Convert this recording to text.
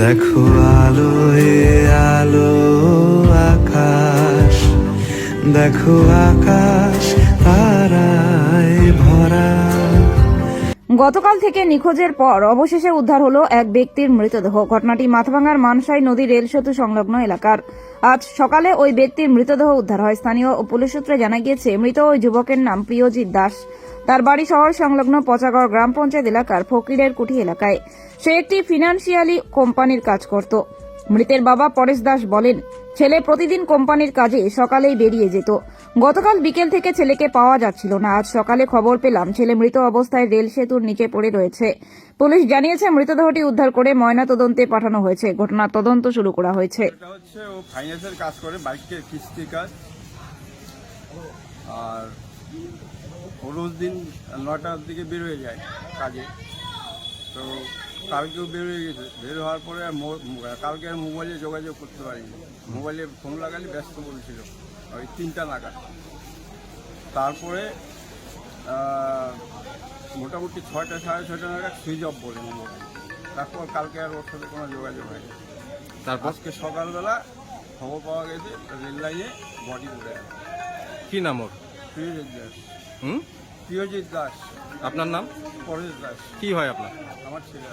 দেখো আলোয় আলো আকাশ। দেখো আকাশ তারায় ভরা। গতকাল থেকে নিখোঁজের পর অবশেষে উদ্ধার হলো এক ব্যক্তির মৃতদেহ। ঘটনাটি মাথাভাঙার মানসাই নদী রেল সেতু সংলগ্ন এলাকার। আজ সকালে ওই ব্যক্তির মৃতদেহ উদ্ধার হয়। স্থানীয় পুলিশ সূত্রে জানা গিয়েছে, মৃত ওই যুবকের নাম প্রিয়জিৎ দাস। তার বাড়ি শহর সংলগ্ন পচাগড় গ্রাম পঞ্চায়েত এলাকার ফকিরের কুঠি এলাকায়। সে একটি ফিনান্সিয়ালি কোম্পানির কাজ করত। মৃতের বাবা পরেশ দাস বলেন, ছেলে প্রতিদিন কোম্পানির কাজে সকালেই বেরিয়ে যেত। গতকাল বিকেল থেকে ছেলেকে পাওয়া যাচ্ছিল না। আজ সকালে খবর পেলাম, ছেলে মৃত অবস্থায় রেল সেতুর নিচে পড়ে রয়েছে। পুলিশ জানিয়েছে, মৃতদেহটি উদ্ধার করে ময়না তদন্তে পাঠানো হয়েছে। ঘটনার তদন্ত শুরু করা হয়েছে। আর রোজ দিন নটার দিকে বের হয়ে যায় কাজে। তো কালকেও বের হয়ে গেছে। বের হওয়ার পরে আর কালকে আর মোবাইলে যোগাযোগ করতে পারিনি। মোবাইলে ফোন লাগালে ব্যস্ত বলছিল ওই তিনটা নাগাদ। তারপরে মোটামুটি ছয়টা সাড়ে ছয়টা নাগাদ সুইচ অফ বলে মোবাইল তারপর কালকে আর ওর সাথে কোনো যোগাযোগ হয়নি। তারপর? আজকে সকালবেলা খবর পাওয়া গেছে রেল লাইনে বডি আছে। কি নাম ওর? দাস। প্রিয়জিৎ দাস। আপনার নাম? পরেশ দাস। কি হয় আপনার? আমার ছেলে।